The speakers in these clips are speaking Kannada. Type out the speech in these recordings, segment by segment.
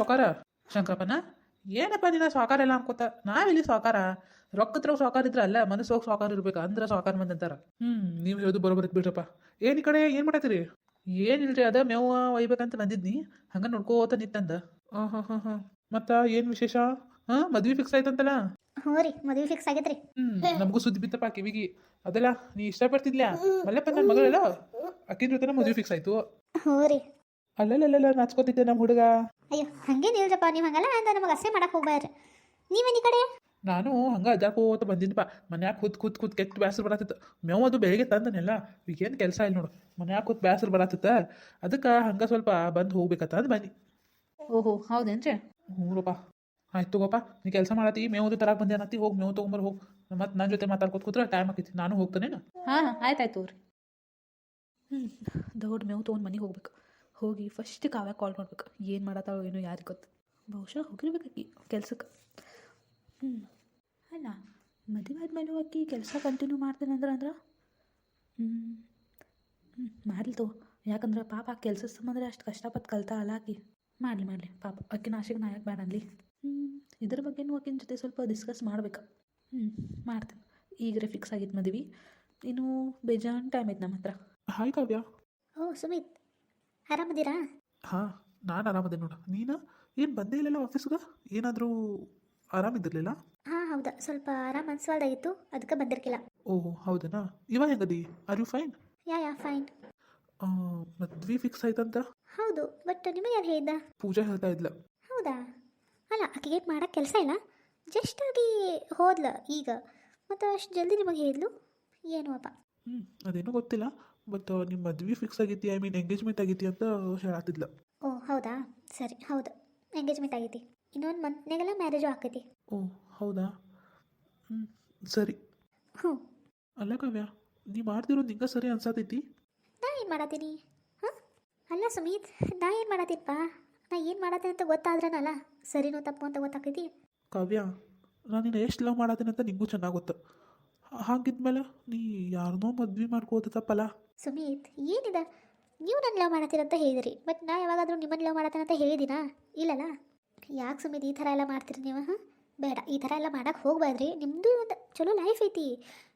ಸಾಕಾರ ಶಂಕರಪ್ಪನ? ಏನಪ್ಪ ನೀನ ಸಾಕಾರ ಎಲ್ಲ ಅನ್ಕೋತ? ನಾವಿಲ್ಲಿ ಸಾಕಾರ ರೊಕ್ಕತ್ರ ಸಾಕಾರ ಇದ್ರ ಅಲ್ಲ ಮನಸ್ಸು ಹೋಗಿ ಸಾಕಾರ ಇರ್ಬೇಕು ಅಂದ್ರ ಸಾಕಾರ ಮಂದಿ ಅಂತಾರ. ಹ್ಮ್ ನೀವು ಹೇಳೋದು ಬರೋಬರ್ ಬಿಡ್ರಪ್ಪ. ಏನ್ ಈ ಕಡೆ ಏನ್ ಮಾಡತ್ತೀರಿ? ಏನಿಲ್ರಿ ಅದ ಮೇವ ಒಯ್ಬೇಕಂತ ಬಂದಿದ್ನಿ. ಹಂಗ ನೋಡ್ಕೋತ ನಿತ್ತಂದ ಹಾ ಹಾ ಹಾ ಹಾ ಮತ್ತ ಏನ್ ವಿಶೇಷ? ಹಾ ಮದ್ವಿ ಫಿಕ್ಸ್ ಆಯ್ತಂತಲ್ಲ? ಹ್ಞೂ ರೀ ಮದುವೆ ಫಿಕ್ಸ್ ಆಗೈತ್ರಿ. ಹ್ಮ್ ನಮಗೂ ಸುದ್ದಿ ಬಿತ್ತಪ್ಪ ಕಿವಿಗಿ. ಅದಲ್ಲ ನೀ ಇಷ್ಟಪಡ್ತಿದ್ಲ್ಯಾ? ಮಲ್ಲಪ್ಪ ನನ್ನ ಮಗಳೆಲ್ಲ? ಅಕ್ಕಿನ ಜೊತೆ ಮದ್ವೆ ಫಿಕ್ಸ್ ಆಯ್ತು. ಹ್ಞೂ ರೀ. ಅಲ್ಲಲ್ಲ ನಾಚ್ಕೋತಿದ್ದೆ ನಮ್ಮ ಹುಡುಗ. ಅಯ್ಯೋ ಹಂಗೇನಿಲ್ರಪ್ಪ ನೀವು ಹಂಗಲ್ಲ? ಅಂತ ನಮಗೆ ಅಸೆ ಮಾಡಕ್ಕೆ ಹೋಗ್ಬಾರ್ರಿ ನೀವೇನು ಈ ಕಡೆ? ನಾನು ಹಂಗ ಅಜಾಕೋತ ಬಂದಿದ್ದಪ್ಪ ಮನ್ಯಾಗ ಕೂತ್ ಕೂತ್ ಕೂತ್ ಕೆಟ್ಟ ಬ್ಯಾಸರು ಬರತ್ತಿತ್ತು ಮೇವು ಅದು ಬೆಳಿಗ್ಗೆ ತಂದನೆಲ್ಲ ಈಗೇನು ಕೆಲಸ ಇಲ್ಲ ನೋಡು. ಮನ್ಯಾಗ ಕೂತ್ ಬ್ಯಾಸರು ಬರತ್ತಿತ್ತ ಅದಕ್ಕೆ ಹಂಗೆ ಸ್ವಲ್ಪ ಬಂದು ಹೋಗ್ಬೇಕತ್ತ ಅದು ಬನ್ನಿ ಓಹೋ ಹೌದೇನ್ರಿ? ಹ್ಞೂ ರೂಪ. ಆಯ್ತು ತಗೋಪ್ಪ ನೀ ಕೆಲಸ ಮಾಡತ್ತಿ ಮೇವು ತರಕ್ಕೆ ಬಂದೆ ಅನ್ನತ್ತಿ ಹೋಗಿ ಮೇವು ತೊಗೊಂಬರ್ ಹೋಗಿ. ಮತ್ತೆ ನನ್ನ ಜೊತೆ ಮಾತಾಡ್ಕೊತ ಕೂತ್ರೆ ಟೈಮ್ ಆಕೈತಿ. ನಾನು ಹೋಗ್ತಾನೇನು? ಹಾಂ ಆಯ್ತು ಆಯ್ತು ರೀ ಹ್ಞೂ ದೊಡ್ಡ ಮೇವು ತೊಗೊಂಡು ಮನೆಗೆ ಹೋಗ್ಬೇಕು. ಹೋಗಿ ಫಸ್ಟ್ ಕಾವ್ಯ ಕಾಲ್ ಮಾಡ್ಬೇಕು. ಏನು ಮಾಡತ್ತಾಳೋ ಏನೋ ಯಾರಿಗೆ ಗೊತ್ತು. ಬಹುಶಃ ಹೋಗಿರ್ಬೇಕಾಕಿ ಕೆಲ್ಸಕ್ಕೆ ಹ್ಞೂ ಅಲ್ಲ ಮದುವೆ ಆದ್ಮೇಲೆ ಆಕಿ ಕೆಲಸ ಕಂಟಿನ್ಯೂ ಮಾಡ್ತೇನೆ ಅಂದ್ರೆ ಅಂದ್ರೆ? ಹ್ಞೂ ಹ್ಞೂ ಮಾಡಲಿ ತಗೋ. ಯಾಕಂದ್ರೆ ಪಾಪ ಆ ಕೆಲಸದ ಸಂಬಂಧ ಅಷ್ಟು ಕಷ್ಟಪಟ್ಟು ಕಲ್ತಾಳಲ್ಲ ಆಕಿ. ಮಾಡಲಿ ಮಾಡಲಿ. ಪಾಪ ಆಕಿ ಆಶೆಗೆ ನಾ ಯಾಕೆ ಬೇಡ ಅನ್ಲಿ. ಹ್ಞೂ ಇದ್ರ ಬಗ್ಗೆನೂ ಆಕಿನ ಜೊತೆ ಸ್ವಲ್ಪ ಡಿಸ್ಕಸ್ ಮಾಡ್ಬೇಕು. ಹ್ಞೂ ಮಾಡ್ತೇನೆ ಈಗರೆ ಫಿಕ್ಸ್ ಆಗಿತ್ತು ಮದುವೆ. ಇನ್ನೂ ಬೇಜಾನ್ ಟೈಮ್ ಐತೆ ನಮ್ಮ ಹತ್ರ ಹಾಯ್ ಕಾವ್ಯ. ಓ ಸುಮಿತ್. ಆರಾಮದೀರಾ? ಹಾಂ ನಾನು ಆರಾಮದೆ ನೋಡು. ನೀನು? ಏನು ಬಂದೇ ಇಲ್ಲಲ್ಲ ಆಫೀಸ್ಗೆ ಏನಾದರೂ ಆರಾಮಿದ್ದಿರಲಿಲ್ಲ? ಹಾಂ ಹೌದಾ. ಸ್ವಲ್ಪ ಆರಾಮ ಅನ್ಸ್ವಾಲ್ದಾಗಿತ್ತು. ಅದಕ್ಕೆ ಬಂದಿರ್ಕಿಲ್ಲ. ಓಹ್ ಹೌದನಾ? ಇವಾಗ ಹೆಂಗದಿ? Are you fine yeah yeah fine ಮದ್ವೆ ಫಿಕ್ಸ್ ಆಯ್ತಂತ? ಹೌದು ಬಟ್ ನಿಮಗೆ ಯಾರು ಹೇಳಿದ್ದ? ಪೂಜಾ ಹೇಳ್ತಾ ಇದ್ಲ. ಹೌದಾ? ಅಲ್ಲ ಆಕೆಗೆ ಮಾಡೋಕ್ಕೆ ಕೆಲಸ ಇಲ್ಲ? ಜಸ್ಟ್ ಆಗಿ ಹೋದ್ಲ ಈಗ. ಮತ್ತು ಅಷ್ಟು ಜಲ್ದಿ ನಿಮಗೆ ಹೇಳಿದ್ಲು? ಏನು ಅಪ್ಪ? ಹ್ಞೂ ಅದೇನೋ ಗೊತ್ತಿಲ್ಲ. ಬಟ್ ನಿಮ್ಮ ಮದ್ವೆ ಫಿಕ್ಸ್ ಆಗೈತಿ ಐ ಮೀನ್ ಎಂಗೇಜ್ಮೆಂಟ್ ಆಗೈತಿ ಅಂತ ಹೇಳತ್ತಿದ್ಲ ಓ ಹೌದಾ? ಸರಿ ಹೌದು. ಎಂಗೇಜ್ಮೆಂಟ್ ಆಗೈತಿ. ಇನ್ನೊಂದು ಮಂತ್ನಾಗೆಲ್ಲ ಮ್ಯಾರೇಜು ಆಕೈತಿ. ಓ ಹೌದಾ? ಹ್ಞೂ ಸರಿ. ಹ್ಞೂ ಅಲ್ಲ ಕಾವ್ಯ ನೀ ಮಾಡ್ತಿರೋದು ನಿಂಗೆ ಸರಿ ಅನ್ಸತೈತಿ? ನಾ ಏನು ಮಾಡತ್ತೀನಿ ಹಾಂ? ಅಲ್ಲ ಸುಮೀತ್ ನಾ ಏನು ಮಾಡತ್ತೀನಪ್ಪ ನಾ ಏನು ಮಾಡತ್ತೀನಿ ಅಂತ ಗೊತ್ತಾದ್ರನಲ್ಲ ಸರಿನೋ ತಪ್ಪು ಅಂತ ಗೊತ್ತಾಕೈತಿ? ಕಾವ್ಯ ನಾನು ನಿನ್ನ ಎಷ್ಟು ಲವ್ ಮಾಡತ್ತೀನಿ ಅಂತ ನಿಂಗೂ ಚೆನ್ನಾಗಿ ಗೊತ್ತು. ಹಾಗಿದ್ಮೇಲೆ ನೀ ಯಾರನ್ನೋ ಮದ್ವೆ ಮಾಡ್ಕೋತ ತಪ್ಪಲ್ಲ ಸುಮೀತ್ ಏನಿದೆ? ನೀವು ನನ್ನ ಲವ್ ಮಾಡತ್ತೀರ ಅಂತ ಹೇಳಿದಿರಿ ಬಟ್ ನಾ ಯಾವಾಗಾದರೂ ನಿಮ್ಮನ್ನ ಲವ್ ಮಾಡತ್ತೇನೆ ಅಂತ ಹೇಳಿದಿನಾ ಇಲ್ಲಲ್ಲ? ಯಾಕೆ ಸುಮೀತ್ ಈ ಥರ ಎಲ್ಲ ಮಾಡ್ತೀರಿ ನೀವು ಹಾಂ? ಬೇಡ ಈ ಥರ ಎಲ್ಲ ಮಾಡಕ್ಕೆ ಹೋಗ್ಬಾರ್ದ್ರಿ. ನಿಮ್ಮದು ಒಂದು ಚಲೋ ಲೈಫ್ ಐತಿ.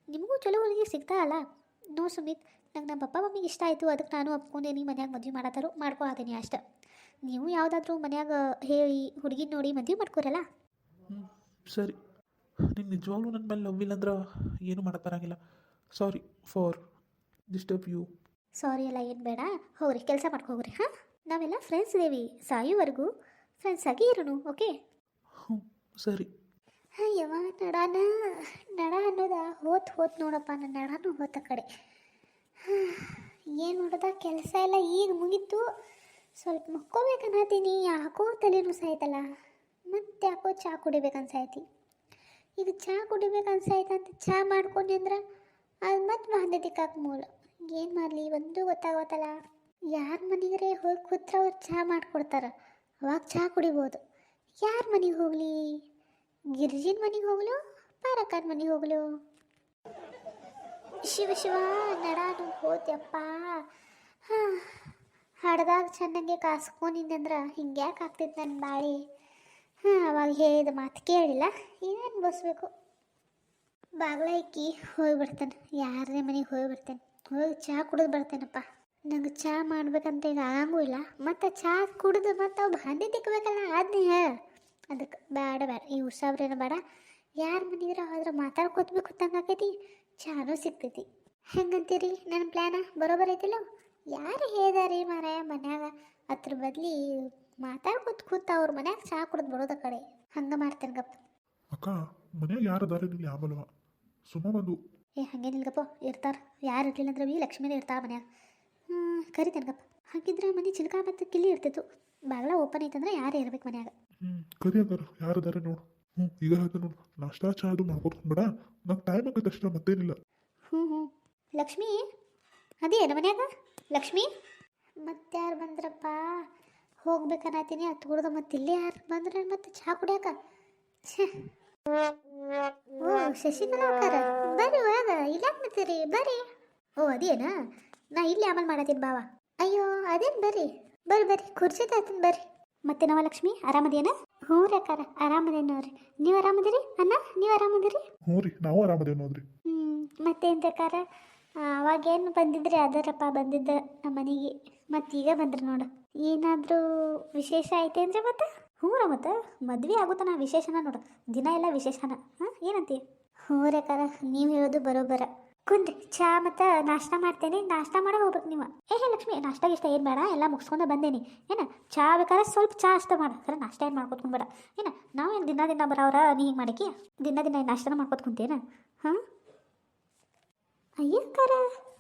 ನಿಮಗೂ ಚಲೋ ಹುಡುಗಿ ಸಿಗ್ತಾರಲ್ಲ ನೋ ಸುಮಿತ್ ನಂಗೆ ನಮ್ಮ ಪಪ್ಪ ಮಮ್ಮಿಗೆ ಇಷ್ಟ ಆಯಿತು ಅದಕ್ಕೆ ನಾನು ಒಪ್ಕೊಂಡೇನಿ ಮನ್ಯಾಗ ಮದುವೆ ಮಾಡತ್ತಾರು ಮಾಡ್ಕೊಳ್ತೀನಿ ಅಷ್ಟೆ. ನೀವು ಯಾವುದಾದ್ರೂ ಮನ್ಯಾಗ ಹೇಳಿ ಹುಡುಗಿನ ನೋಡಿ ಮದುವೆ ಮಾಡ್ಕೊರಲ್ಲ? ಸರಿ. ನಿಂಗೆ ನಿಜವಾಗ್ಲೂ ನನ್ನ ಮೇಲೆ ಲವ್ ಇಲ್ಲ ಅಂದ್ರೆ ಏನು ಮಾಡಕ್ಕೆ ಬರಂಗಿಲ್ಲ sorry for disturb you sorry ಎಲ್ಲ ಏನು ಬೇಡ. ಹೋಗ್ರಿ ಕೆಲಸ ಮಾಡ್ಕೋಗ್ರಿ ಹಾಂ? ನಾವೆಲ್ಲ ಫ್ರೆಂಡ್ಸ್ ಇದೇವಿ ಸಾಯುವರೆಗೂ. ಫ್ರೆಂಡ್ಸ್ ಆಗಿ ಇರೋನು ಓಕೆ ಹ್ಞೂ ಸರಿ. ಯಾವಾಗ ನಡಾನ ನಡ ಅನ್ನೋದ ಹೋತ್ ಹೋತ್ ನೋಡಪ್ಪ ನನ್ನ ನಡಾನು ಹೋತ ಕಡೆ. ಏನು ನೋಡೋದ ಕೆಲಸ ಎಲ್ಲ ಈಗ ಮುಗೀತು. ಸ್ವಲ್ಪ ಮಕ್ಕೋಬೇಕನ್ನತೀನಿ ಯಾಕೋ ತಲೆನೂ ಸಾಯ್ತಲ್ಲ. ಮತ್ತೆ ಯಾಕೋ ಚಹಾ ಕುಡಿಬೇಕನ್ಸಾಯ್ತಿ. ಈಗ ಚಹಾ ಕುಡಿಬೇಕು ಅನ್ಸಾಯ್ತಂತ ಚಹಾ ಮಾಡ್ಕೊಂಡೆ ಅಂದ್ರೆ ಅದು ಮತ್ತೆ ಬಾಂಧತಿಕ್ಕಾಕ ಮೂಲ. ಏನು ಮಾಡಲಿ, ಒಂದು ಗೊತ್ತಾಗೋತಲ್ಲ. ಯಾರ ಮನೆಗೆ ಹೋಗಿ ಕೂತ್ರ ಅವ್ರು ಚಹಾ ಮಾಡಿಕೊಡ್ತಾರೆ. ಅವಾಗ ಚಹಾ ಕುಡಿಬೋದು. ಯಾರ ಮನೆಗೆ ಹೋಗಲಿ? ಗಿರಿಜಿನ ಮನೆಗೆ ಹೋಗ್ಲು ಪಾರಕ್ಕನ ಮನೆಗೆ ಹೋಗ್ಲು? ಶಿವ ಶಿವ, ನಡಾನು ಹೋದ್ಯಪ್ಪ. ಹಾಂ, ಹಡ್ದಾಗ ಚೆನ್ನಾಗೆ ಕಾಸ್ಕೊಂಡಿದ್ದಂದ್ರೆ ಹಿಂಗೆ ಯಾಕೆ ಆಗ್ತಿತ್ತು ನನ್ನ ಬಾಳಿ. ಹಾಂ, ಅವಾಗ ಹೇಳಿದ ಮಾತು ಕೇಳಿಲ್ಲ. ಏನೇನು ಬಸ್ಬೇಕು ಬಾಗ್ಲ ಇಕ್ಕಿ ಹೋಗಿ ಬರ್ತಾನೆ. ಯಾರದೇ ಮನೆಗೆ ಹೋಗಿ ಬರ್ತೇನೆ. ಹೋಗಿ ಚಹಾ ಕುಡಿದು ಬರ್ತೇನಪ್ಪ. ನಂಗೆ ಚಹಾ ಮಾಡ್ಬೇಕಂತ ಈಗ ಆಗಂಗೂ ಇಲ್ಲ. ಮತ್ತು ಚಹಾ ಕುಡಿದು ಮತ್ತು ಅವು ಭಾಂಡಿ ತಿಕ್ಕಬೇಕಲ್ಲ ಆದ್ನೇ ಅದಕ್ಕೆ ಬೇಡ ಬೇಡ ಈ ಹುಷಾಬ್ರೇನು ಬೇಡ. ಯಾರ ಮನೆಗಿರ ಹೋದ್ರೆ ಮಾತಾಡ್ಕೊತ್ಬೇಕು ತಂಗೆ ಆಕೈತಿ. ಚಹಾನೂ ಸಿಗ್ತೈತಿ. ಹೆಂಗಂತೀರಿ? ನನ್ನ ಪ್ಲ್ಯಾನ ಬರೋಬರ್ ಐತಿಲ್ಲ? ಯಾರು ಹೇಳ್ದಾರಿ ಮಾರಾಯ ಮನ್ಯಾಗ? ಅದ್ರ ಬದ್ಲಿ ಮಾತಾಡ್ಕೊತ್ ಕೂತ ಅವ್ರ ಮನ್ಯಾಗ ಚಹಾ ಕುಡಿದ್ ಬರೋದ ಕಡೆ. ಹಂಗೆ ಮಾಡ್ತೇನೆ ಗಪ್ಪ. ಅಕ್ಕ ಮನ್ಯಾಗ ಯಾರು ಅದಾರ ನಿಲ್ಲಿ ಆಮಲ್ವ ಸುಮ್ಮ ಬಂದು. ಏ ಹಂಗೇನಿಲ್ಗಪ್ಪ ಇರ್ತಾರ. ಯಾರು ಇರ್ಲಿಲ್ಲ ಅಂದ್ರೆ ವಿ ಲಕ್ಷ್ಮಿನೇ ಇರ್ತಾರ ಮನ್ಯಾಗ. ಹ್ಞೂ ಕರಿತೇನ್ಗಪ್ಪ ಹಾಗಿದ್ರೆ ಮನೆ ಚಿಲ್ಕಾ ಮತ್ತು ಕಿಲ್ಲಿ ಇರ್ತಿತ್ತು. ಬಾಗ್ಲ ಓಪನ್ ಐತಂದ್ರೆ ಯಾರು ಇರ್ಬೇಕು ಮನ್ಯಾಗ? ಹ್ಞೂ ಕರಿ ಯಾರು ಅದಾರ ನೋಡು. ಹ್ಞೂ ಈಗ ಹೇಳ್ತೇನೆ ನೋಡು. ನಾಷ್ಟಾ ಚಾ ಅದು ಮಾಡ್ಕೊತ ಬೇಡ ನಂಗೆ ಟೈಮ್ ಆಗೈತೆ ಅಷ್ಟೇ ಮತ್ತೇನಿಲ್ಲ. ಹ್ಞೂ ಹ್ಞೂ ಲಕ್ಷ್ಮಿ? ಅದೇನ ಮನ್ಯಾಗ? ಲಕ್ಷ್ಮಿ? ಮತ್ತಾರು ಬಂದ್ರಪ್ಪ. ಹೋಗ್ಬೇಕನ್ನತೀನಿ ಅದು ಕುಡ್ದು ಮತ್ತೆ ಇಲ್ಲೇ ಯಾರು ಬಂದ್ರೆ ಮತ್ತೆ ಚಹಾ ಕುಡಿಯಾಕ? ಓ ಶಶಿಕಲಾ ಅಕ್ಕಾರ ಬರ್ರಿ ಒಳಗ ಇಲ್ಲಾಕ್ ಮತ್ತೀರಿ ಬರ್ರಿ. ಓ ಅದೇನಾ? ನಾ ಇಲ್ಲಿ ಆಮೇಲೆ ಮಾಡತ್ತೀನಿ ಬಾವ. ಅಯ್ಯೋ ಅದೇನು ಬರ್ರಿ? ಬರ್ರಿ ಬರ್ರಿ. ಕುರ್ಚಿ ತಾತೀನಿ ಬರ್ರಿ. ಮತ್ತೆ ನವ ಲಕ್ಷ್ಮಿ ಆರಾಮದೇನ? ಹ್ಞೂ ರೀ ಅಕ್ಕಾರ ಆರಾಮದೇನ ನೋಡ್ರಿ. ನೀವು ಆರಾಮದಿರಿ? ಅಣ್ಣ ನೀವು ಆರಾಮದಿರಿ? ಹ್ಞೂ ರೀ ನಾವು ಆರಾಮದೇವ್ ನೋಡ್ರಿ. ಹ್ಞೂ ಮತ್ತೇನು ಅಕ್ಕಾರ? ಅವಾಗೇನು ಬಂದಿದ್ರಿ? ಅದರಪ್ಪ ಬಂದಿದ್ದ ನಮ್ಮ ಮನೆಗೆ. ಮತ್ತೀಗ ಈಗ ಬಂದ್ರಿ ನೋಡು. ಏನಾದರೂ ವಿಶೇಷ ಐತೆ ಐತೇನ್ರಿ ಮತ್ತೆ? ಹ್ಞೂ ರೀ ಮತ್ತೆ? ಮದ್ವೆ ಆಗುತ್ತಾನ ವಿಶೇಷನ ನೋಡು. ದಿನ ಎಲ್ಲ ವಿಶೇಷನ. ಹಾಂ, ಏನಂತೀಯ? ಹ್ಞೂ ರೀ ಅಕ್ಕಾರ ನೀವು ಹೇಳೋದು ಬರೋಬರ ಕುಂದ್ರಿ, ಚಾ ಮತ್ತು ನಾಷ್ಟ ಮಾಡ್ತೇನೆ. ನಾಷ್ಟ ಮಾಡೋ ಹೋಗ್ಬೇಕು ನೀವು. ಏ ಲಕ್ಷ್ಮಿ, ನಾಷ್ಟ ಇಷ್ಟ ಏನು ಬೇಡ, ಎಲ್ಲ ಮುಗಿಸ್ಕೊಂಡು ಬಂದೇನಿ. ಏನ, ಚಾ ಬೇಕಾದ್ರೆ ಸ್ವಲ್ಪ ಚಾ ಅಷ್ಟ ಮಾಡ. ಖರೆ ನಾಷ್ಟ ಏನು ಮಾಡ್ಕೊತ ಬೇಡ ಏನ, ನಾವೇನು ದಿನ ದಿನ ಬರೋರ ನೀ ಹಿಂಗೆ ಮಾಡಿಕಿ? ದಿನ ದಿನ ನಾಷ್ಟನ ಮಾಡ್ಕೊತ ಕುಂತೇನ ಹಾಂ? ಅಯ್ಯಕ್ಕರ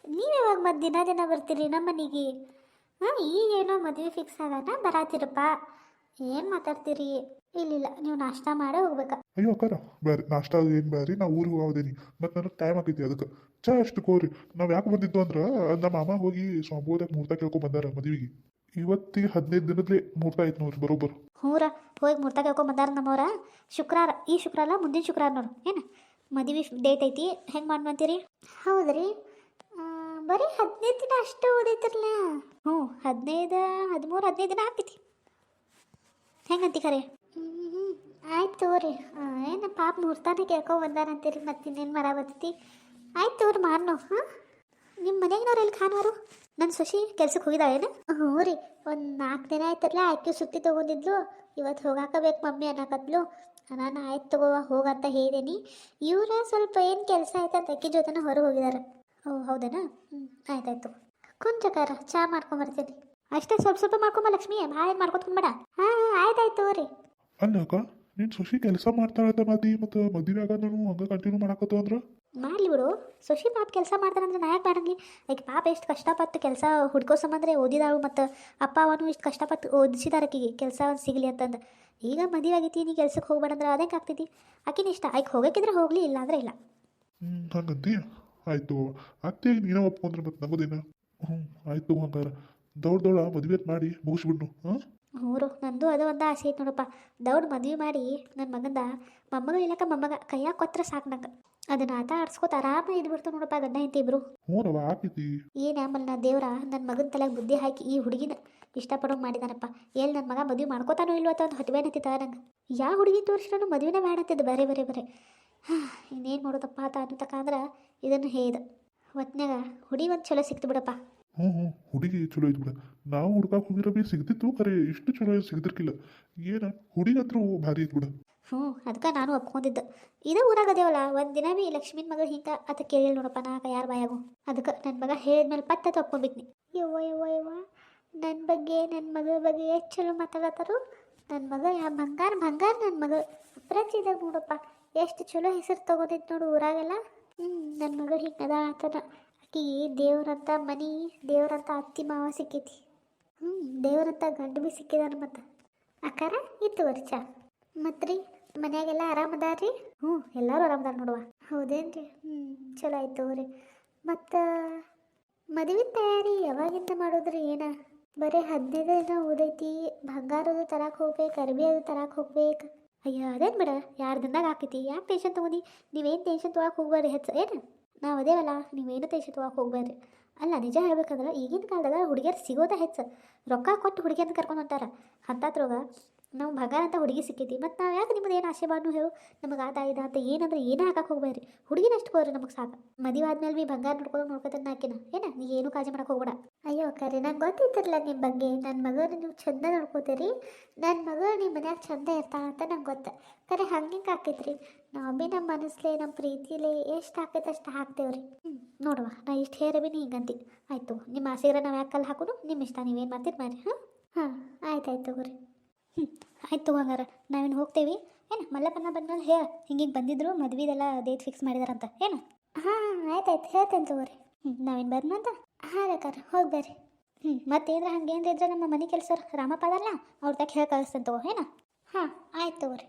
ನೀವು ಯಾವಾಗ ಮತ್ತೆ ದಿನ ದಿನ ಬರ್ತೀರಿ ನಮ್ಮ ಮನೆಗೆ ಹಾಂ ಈಗೇನೋ ಮದುವೆ ಫಿಕ್ಸ್ ಆಗೋಣ ಬರಾತಿರಪ್ಪ. ಏನು ಮಾತಾಡ್ತೀರಿ? ಇಲ್ಲಿಲ್ಲ ನೀವು ನಾಷ್ಟ ಮಾಡೇ ಹೋಗ್ಬೇಕಾ. ಅಯ್ಯೋ ಅಕ್ಕಾರ ಬೇರೆ ನಾಷ್ಟ ಏನು ಬೇರೆ? ನಾವು ಊರಿಗೆ ಹೋಗೋದೇನಿ. ಮತ್ತು ನನಗೆ ಟೈಮ್ ಆಗೈತಿ ಅದಕ್ಕೆ. ಚಾ ಅಷ್ಟು ಕೋರಿ. ನಾವು ಯಾಕೆ ಬಂದಿದ್ದು ಅಂದ್ರೆ ನಮ್ಮ ಮಾಮ ಹೋಗಿ ಸ್ವಾಮಿಗೋದಾಗ ಮುಹೂರ್ತ ಕೇಳ್ಕೊ ಬಂದಾರ ಮದುವೆಗೆ. ಇವತ್ತಿಗೆ ಹದಿನೈದು ದಿನದಲ್ಲಿ ಮುಹೂರ್ತ ಆಯ್ತು ನೋಡ್ರಿ ಬರೋಬ್ಬರ. ಹೂರ ಹೋಗಿ ಮುರ್ತಾ ಕೇಳ್ಕೊ ಬಂದಾರ ನಮ್ಮವ್ರ. ಶುಕ್ರವಾರ ಈ ಶುಕ್ರವಾರ ಮುಂದಿನ ಶುಕ್ರವಾರ ನೋಡು ಏನು? ಮದುವೆ ಡೇಟ್ ಐತಿ ಹೆಂಗೆ ಮಾಡ್ಬಂತೀರಿ ಹೌದ್ರಿ. ಬರೀ ಹದಿನೈದು ದಿನ ಅಷ್ಟೇ ಉಳಿತಿರ್ಲ ಹ್ಞೂ ಹದಿನೈದು ಹದಿಮೂರು ಹದಿನೈದು ದಿನ ಆಗ್ತೈತಿ. ಹೆಂಗಂತಿ ಖರೆ? ಹ್ಞೂ ಆಯ್ತು ತೋರಿ ಏನು ಪಾಪ ಮುಹೂರ್ತಾನೆ ಕೇಳ್ಕೊ ಬಂದಾರಂತೀರಿ ಮತ್ತೆ ಇನ್ನೇನು ಮರ ಬರ್ತೈತಿ. ಆಯ್ತು ತಗೋರಿ ಮಾರ್ನು ಹಾಂ? ನಿಮ್ಮ ಮನೆಗಿನವ್ರು ಎಲ್ಲಿ ಖಾನವರು ನನ್ನ ಸುಶಿ ಕೆಲ್ಸಕ್ಕೆ ಹೋಗಿದ್ದಾಳೇನು ಹ್ಞೂ ರೀ ಒಂದು ನಾಲ್ಕು ದಿನ ಆಯ್ತಲ್ಲ ಆಕೆ ಸುತ್ತಿ ತೊಗೊಂಡಿದ್ಲು. ಇವತ್ತು ಹೋಗಾಕಬೇಕು ಮಮ್ಮಿ ಅನ್ನಕತ್ಲು. ನಾನು ಆಯ್ತು ತಗೋ ಹೋಗಂತ ಹೇಳಿದೀನಿ. ಇವರ ಸ್ವಲ್ಪ ಏನು ಕೆಲಸ ಆಯ್ತು ಅಂತ ಅಕ್ಕಿ ಜೊತೆನ ಹೊರಗೆ ಹೋಗಿದ್ದಾರೆ ಓ ಹೌದೇನಾ? ಹ್ಞೂ ಆಯ್ತಾಯ್ತು. ಕುಂಚಕಾರ ಚಾ ಮಾಡ್ಕೊಂಬರ್ತೀನಿ ಅಷ್ಟೇ ಸ್ವಲ್ಪ ಸ್ವಲ್ಪ ಮಾಡ್ಕೊಂಬ ಲಕ್ಷ್ಮಿ. ಭಾಳ ಏನು ಮಾಡ್ಕೊತ್ಕೊಂಬೇಡ ಹಾಂ ಹಾಂ ಆಯ್ತಾಯ್ತು ರೀ ಅಲ್ಲ ಅಕ್ಕ ನೀನು ಸೊಸಿ ಕೆಲಸ ಮಾಡ್ತಾಳಂತ ಮದಿ ಮತ್ತು ಮದುವೆ ನಾನು ಹಂಗೆ ಕಂಟಿನ್ಯೂ ಮಾಡಕತ್ತು ಅಂದ್ರೆ? ಮಾಡಲಿ ಬಿಡು. ಸುಶಿ ಪಾಪ ಕೆಲಸ ಮಾಡ್ತಾರಂದ್ರೆ ನಾ ಯಾಕೆ ಮಾಡಂಗಿ? ಈಗ ಪಾಪ ಎಷ್ಟು ಕಷ್ಟಪಟ್ಟು ಕೆಲಸ ಹುಡ್ಕೋ ಸಂಬಂದ್ರೆ ಓದಿದಾಳು ಮತ್ತು ಅಪ್ಪ ಅವನು ಇಷ್ಟು ಕಷ್ಟಪಟ್ಟು ಓದಿಸಿದಾರ ಆಕಿಗೆ. ಕೆಲಸ ಸಿಗಲಿ ಅಂತಂದು. ಈಗ ಮದುವೆ ಆಗೈತಿ ನೀ ಕೆಲ್ಸಕ್ಕೆ ಹೋಗ್ಬೇಡಂದ್ರೆ ಅದೇ ಆಗ್ತೈತಿ? ಆಕಿನ ಇಷ್ಟ. ಆಯ್ಕೆ ಹೋಗಕ್ಕಿದ್ರೆ ಹೋಗಲಿ ಇಲ್ಲ ಅಂದ್ರೆ ಇಲ್ಲ. ಹ್ಞೂ ಹಂಗಂತೀಯ? ಆಯಿತು. ಅತ್ತೆ ನೀನೇ ಒಪ್ಕೊಂಡ್ರೆ ಮತ್ತೆ ನಗೋದೇನ. ಹ್ಞೂ ಆಯಿತು ಹಂಗಾರ. ದೌಡ್ ದೌಡ ಮದುವೆ ಮಾಡಿ ಮುಗಿಸ್ಬಿಡ್ನು ಹಾಂ? ಹ್ಞೂ ನಂದು ಅದು ಒಂದು ಆಸೆ ಐತೆ ನೋಡಪ್ಪ. ದೌಡ್ ಮದುವೆ ಮಾಡಿ ನನ್ನ ಮಗಂದ ಮೊಮ್ಮಗ ಇಲ್ಲಕ್ಕ ಮೊಮ್ಮಗ ಕೈಯಾಗ ಕೊತ್ರ ಸಾಕು ನಂಗೆ. ಅದನ್ನ ಆತ ಆಡ್ಸ್ಕೊತ ಆರಾಮ ಇದ್ಬಿಡ್ತು ನೋಡಪ್ಪ ಗಂಡ ಹೆಂಡತಿ ಇಬ್ರು. ಹ್ಞೂ ರವ ಆಕೈತಿ. ಏನು ಆಮೇಲೆ ನಾ ದೇವ್ರ ನನ್ನ ಮಗನ ತಲೆಗೆ ಬುದ್ಧಿ ಹಾಕಿ ಈ ಹುಡುಗಿನ ಇಷ್ಟಪಡೋಂಗೆ ಮಾಡಿದಾನಪ್ಪ. ಎಲ್ಲಿ ನನ್ನ ಮಗ ಮದುವೆ ಮಾಡ್ಕೋತಾನೋ ಇಲ್ವೋ ಅಂತ ಒಂದು ಹೊಟ್ಟೆ ಹತ್ತಿತ್ತ ನಂಗೆ. ಯಾವ ಹುಡುಗಿ ತೋರಿಸ್ರೂ ಮದುವೆನೇ ಮಾಡತ್ತಿದ್ದು ಬರೇ ಬರೇ ಬರೇ. ಇನ್ನೇನು ಮಾಡೋದಪ್ಪ ಅಂತ ಅನ್ನತಕ್ಕಂದ್ರೆ ಇದನ್ನು ಹೇಯ್ದ. ಒತ್ನ್ಯಾಗ ಹುಡಿ ಒಂದು ಚಲೋ ಸಿಕ್ತು ಬಿಡಪ್ಪ. ಹ್ಞೂ ಹ್ಞೂ ಹುಡುಗಿ ಚಲೋ ಐತಿ ಬಿಡ. ನಾವು ಹುಡ್ಕಾಕ್ ಹೋಗಿರೋ ಬಿ ಸಿಗ್ತಿತ್ತು ಖರೆ ಇಷ್ಟು ಚಲೋ ಏನ್ ಸಿಗ್ತಿರ್ಕಿಲ್ಲ. ಏನ ಹುಡುಗಂತ್ರು ಭಾರಿ ಐತಿ ಬಿಡ. ಹ್ಞೂ ಅದಕ್ಕೆ ನಾನು ಒಪ್ಕೊಂಡಿದ್ದೆ. ಇದು ಊರಾಗ ಅದೇವಲ್ಲ ಒಂದು ದಿನ ಬಿ ಲಕ್ಷ್ಮೀನ ಮಗ ಹಿಂಗೆ ಅತ ಕೇಳಿಲ್ಲ ನೋಡಪ್ಪ ನಾಕ ಯಾರ ಬಾಯಾಗು ಅದಕ್ಕೆ ನನ್ನ ಮಗ ಹೇಳಿದ್ಮೇಲೆ ಪತ್ತೆ ತಪ್ಕೊಂಡ್ಬಿಟ್ನಿ ಯವ್ವ ಯವ್ವ ಯವ್ವ ನನ್ನ ಬಗ್ಗೆ ನನ್ನ ಮಗಳ ಬಗ್ಗೆ ಎಷ್ಟು ಚಲೋ ಮಾತಾಡತ್ತಾರು? ನನ್ನ ಮಗ ಯಾ ಬಂಗಾರ ಬಂಗಾರ ನನ್ನ ಮಗ. ಅಪ್ರಾಚಿದಾಗ ನೋಡಪ್ಪ ಎಷ್ಟು ಚಲೋ ಹೆಸರು ತೊಗೊಂಡಿತ್ತು ನೋಡು ಊರಾಗೆಲ್ಲ. ನನ್ನ ಮಗಳು ಹಿಂಗದ ಆತನ. ಆಕಿ ದೇವ್ರಂತ ಮನಿ, ದೇವ್ರಂತ ಅತ್ತಿ ಮಾವ ಸಿಕ್ಕೈತಿ. ಹ್ಞೂ ದೇವ್ರಂತ ಗಂಡು ಬಿ ಸಿಕ್ಕಿದಾನ ಮತ್ತು. ಅಕ್ಕಾರ, ಇತ್ತು ವರ್ಷ. ಮತ್ತು ರೀ ಮನ್ಯಾಗೆಲ್ಲ ಆರಾಮದಾರ್ರಿ? ಹ್ಞೂ, ಎಲ್ಲರೂ ಆರಾಮದಾರ ನೋಡುವ. ರೀ ಹ್ಞೂ ಚಲೋ ಆಯ್ತು ರೀ ಮತ್ತು ಮದುವೆ ತಯಾರಿ ಯಾವಾಗಿಂದ ಮಾಡೋದ್ರಿ ಏನ? ಬರೀ ಹದಿನೈದು ದಿನ ಉದೈತಿ. ಬಂಗಾರದು ತರಕ್ಕೆ ಹೋಗ್ಬೇಕು, ಅರ್ಬಿ ಅದು ತರಕ್ಕೆ ಹೋಗ್ಬೇಕು. ಅಯ್ಯ, ಅದೇನು ಬಿಡ. ಯಾರು ದಿನದಾಗ ಆಕೈತಿ ಯಾಕೆ ಟೆನ್ಷನ್ ತೊಗೊಂಡು? ನೀವೇನು ಟೆನ್ಷನ್ ತೊಗೊಳಕ್ಕೆ ಹೋಗ್ಬೇಡ್ರಿ ಹೆಚ್ಚು. ಏನು ನಾವು ಅದೇವಲ್ಲ, ನೀವೇನು ಟೆನ್ಷನ್ ತೊಗೊಳಕ್ಕೆ ಹೋಗ್ಬೇಡ್ರಿ. ಅಲ್ಲ, ನಿಜ ಹೇಳ್ಬೇಕಂದ್ರೆ ಈಗಿನ ಕಾಲದಾಗ ಹುಡುಗಿಯರು ಸಿಗೋದ ಹೆಚ್ಚು. ರೊಕ್ಕ ಕೊಟ್ಟು ಹುಡುಗಿಯನ್ನ ಕರ್ಕೊಂಡು ಹೊಂಟಾರ. ಅಂಥದ್ರೊಗ ನಾವು ಬಂಗಾರ ಅಂತ ಹುಡುಗಿ ಸಿಕ್ಕೈತಿ. ಮತ್ತು ನಾವು ಯಾಕೆ ನಿಮ್ಮದು ಏನು ಆಸೆ ಬಾನು ಹೇಳು. ನಮಗೆ ಆದ ಇದ ಅಂತ ಏನಂದ್ರೆ ಏನೇ ಹಾಕಕ್ಕೆ ಹೋಗ್ಬೇಡ್ರಿ. ಹುಡುಗಿನ ಅಷ್ಟು ಕೋರಿ ನಮಗೆ ಸಾಕು. ಮದುವೆ ಆದ್ಮೇಲೆ ಬಂಗಾರ ನೋಡ್ಕೊಂಡು ನೋಡ್ಕೊತಾನೆ ಹಾಕಿನ ಏನ? ನೀ ಏನು ಕಾಳಜಿ ಮಾಡಕ್ಕೆ ಹೋಗ್ಬೇಡ. ಅಯ್ಯೋ ಕರೆ ನಂಗೆ ಗೊತ್ತಿತ್ತಿರಲ್ಲ ನಿಮ್ಮ ಬಗ್ಗೆ. ನನ್ನ ಮಗನ ನೀವು ಚಂದ ನೋಡ್ಕೋತೀರಿ. ನನ್ನ ಮಗ ನಿಮ್ಮ ಮನ್ಯಾಗ ಚಂದ ಇರ್ತಾಳ ಅಂತ ನಂಗೆ ಗೊತ್ತ. ಕರೆ ಹಂಗೆ ಹಾಕೈತ್ರಿ. ನಾವು ಭೀ ನಮ್ಮ ಮನಸ್ಸಲ್ಲಿ ನಮ್ಮ ಪ್ರೀತಿಲಿ ಎಷ್ಟು ಹಾಕೈತೆ ಅಷ್ಟು ಹಾಕ್ತೇವ್ರಿ. ಹ್ಞೂ ನೋಡುವ. ನಾ ಇಷ್ಟು ಹೇರ ನೀ ಹಿಂಗಂತಿ. ಆಯಿತು ನಿಮ್ಮ ಆಸೆಗಿರ ನಾವು ಯಾಕೆ ಕಲ್ಲು ಹಾಕೋದು ನಿಮ್ಮ ಇಷ್ಟ. ನೀವೇನು ಮಾಡ್ತೀರಿ ಮಾಡಿ ಹಾಂ? ಹಾಂ, ಆಯ್ತು ಆಯ್ತು ತಗೋರಿ. ಹ್ಞೂ ಆಯ್ತು ಹಂಗಾರ. ನಾವೇನು ಹೋಗ್ತೇವಿ. ಏನು ಮಲ್ಲಪ್ಪನ ಬಂದ್ಮೇಲೆ ಹೇಳ. ಹಿಂಗೆ ಬಂದಿದ್ರು ಮದ್ವೆದೆಲ್ಲ ಡೇಟ್ ಫಿಕ್ಸ್ ಮಾಡಿದಾರಂತ. ಏನು? ಹಾಂ ಆಯ್ತು ಆಯ್ತು. ಹೇಳ್ತೇನೆ ತಗೋರಿ. ಹ್ಞೂ ನಾವೇನು ಬರ್ನಂತ ಹಾಂ ರೇಕಾರ ಹೋಗಿ ಬರ್ರಿ. ಹ್ಞೂ ಹಂಗೆ ಹಂಗೇನ್ರ ಇದ್ರೆ ನಮ್ಮ ಮನೆ ಕೆಲಸ ರಾಮಪ್ಪ ಅದಲ್ಲ ಅವ್ರ ತಕ್ಕ ಹೇಳಿ ಕಳಿಸ್ತೇನೆ ತಗೋ ಏನ? ಹಾಂ ಆಯ್ತು ತಗೋರಿ.